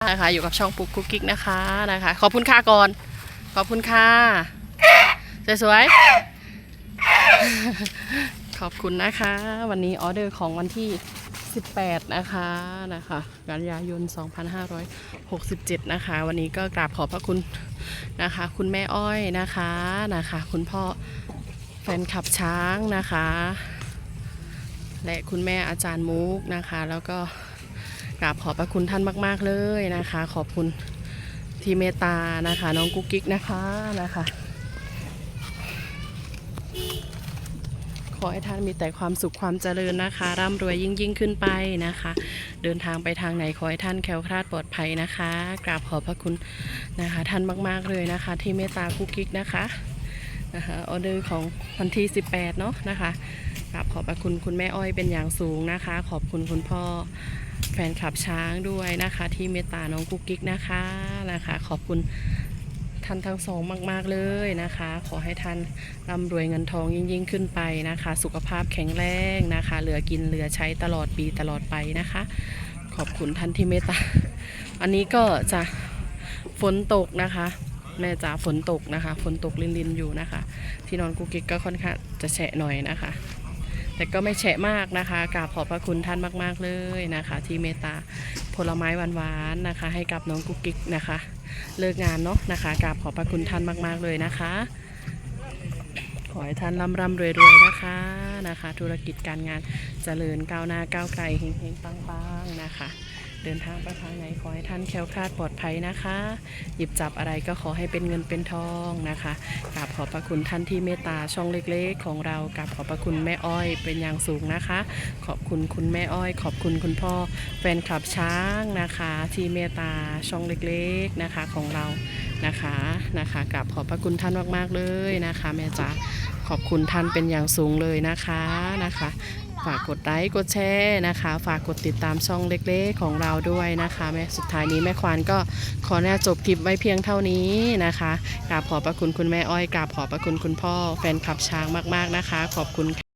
นะคะอยู่กับช่องปุ๊กกุ๊กกิ๊กนะคะนะคะ ขอบคุณค่าก่อน ขอบคุณค่ะสวยๆขอบคุณนะคะ วันนี้ออเดอร์ของวันที่ 18 นะคะนะคะกันยายน 2567 นะคะ วันนี้ก็กราบขอบพระคุณนะคะ คุณแม่อ้อยนะคะนะคะ คุณพ่อแฟนขับช้างนะคะ และคุณแม่อาจารย์มุกนะคะ แล้วก็ กราบขอบพระคุณท่านมาก ๆ เลยนะคะ ขอบคุณที่เมตตานะคะ น้องกุ๊กกิ๊กนะคะนะคะ ขอให้ท่านมีแต่ความสุขความเจริญนะคะ ร่ำรวยยิ่งยิ่งขึ้นไปนะคะ เดินทางไปทางไหนขอให้ท่านแคล้วคลาดปลอดภัยนะคะกราบขอบพระคุณนะคะ ท่านมากๆเลยนะคะ ที่เมตตากุ๊กกิ๊กนะคะนะคะออเดอร์ของวันที่ 18 เนาะนะคะกราบขอบพระคุณคุณแม่อ้อยเป็นอย่างสูงนะคะ ขอบคุณคุณพ่อ ฟนคลับช้างด้วยนะคะ ที่เมตตาน้องกุ๊กกิ๊กนะคะนะคะ ขอบคุณท่านทั้งสองมาก ๆ เลยนะคะ ขอให้ท่านร่ำรวยเงินทองยิ่งยิ่งขึ้นไปนะคะ สุขภาพแข็งแรงนะคะ เหลือกินเหลือใช้ตลอดปีตลอดไปนะคะ ขอบคุณท่านที่เมตตา อันนี้ก็จะฝนตกนะคะ แม่จ๋าฝนตกนะคะ ฝนตกลินๆอยู่นะคะ ที่นอนกุ๊กกิ๊กก็ค่อนข้างจะแฉะหน่อยนะคะ แต่ก็ไม่แฉะมากนะคะกราบขอบพระคุณท่านมาก ๆเลยนะคะ ที่เมตตาผลไม้หวานๆนะคะ ให้กับน้องกุ๊กกิ๊กนะคะ เลิกงานเนาะนะคะกราบขอบพระคุณท่านมาก ๆเลยนะคะ ขอให้ท่านร่ำร่ำรวยรวยนะคะนะคะ ธุรกิจการงานเจริญก้าวหน้าก้าวไกลเฮงเฮงปังปังๆนะคะ เดินทางไปทางไหนขอให้ท่านแคล้วคลาดปลอดภัยนะคะ หยิบจับอะไรก็ขอให้เป็นเงินเป็นทองนะคะกราบขอบพระคุณท่านที่เมตตาช่องเล็กๆ ของเรากราบขอบพระคุณแม่อ้อยเป็นอย่างสูงนะคะ ขอบคุณคุณแม่อ้อย ขอบคุณคุณพ่อแฟนคลับช้างนะคะ ที่เมตตาช่องเล็กๆนะคะของเรานะคะนะคะกราบขอบพระคุณท่านมากๆเลยนะคะแม่จ๋าขอบคุณท่านเป็นอย่างสูงเลยนะคะนะคะ ฝากกดไลค์กดแชร์นะคะ ฝากกดติดตามช่องเล็กๆ ของเราด้วยนะคะแม่สุดท้ายนี้แม่ควานก็ขอแน่จบคลิปไว้เพียงเท่านี้นะคะกราบขอบพระคุณคุณแม่อ้อยกราบขอบพระคุณคุณพ่อแฟนคลับช้างมากๆนะคะ ขอบคุณ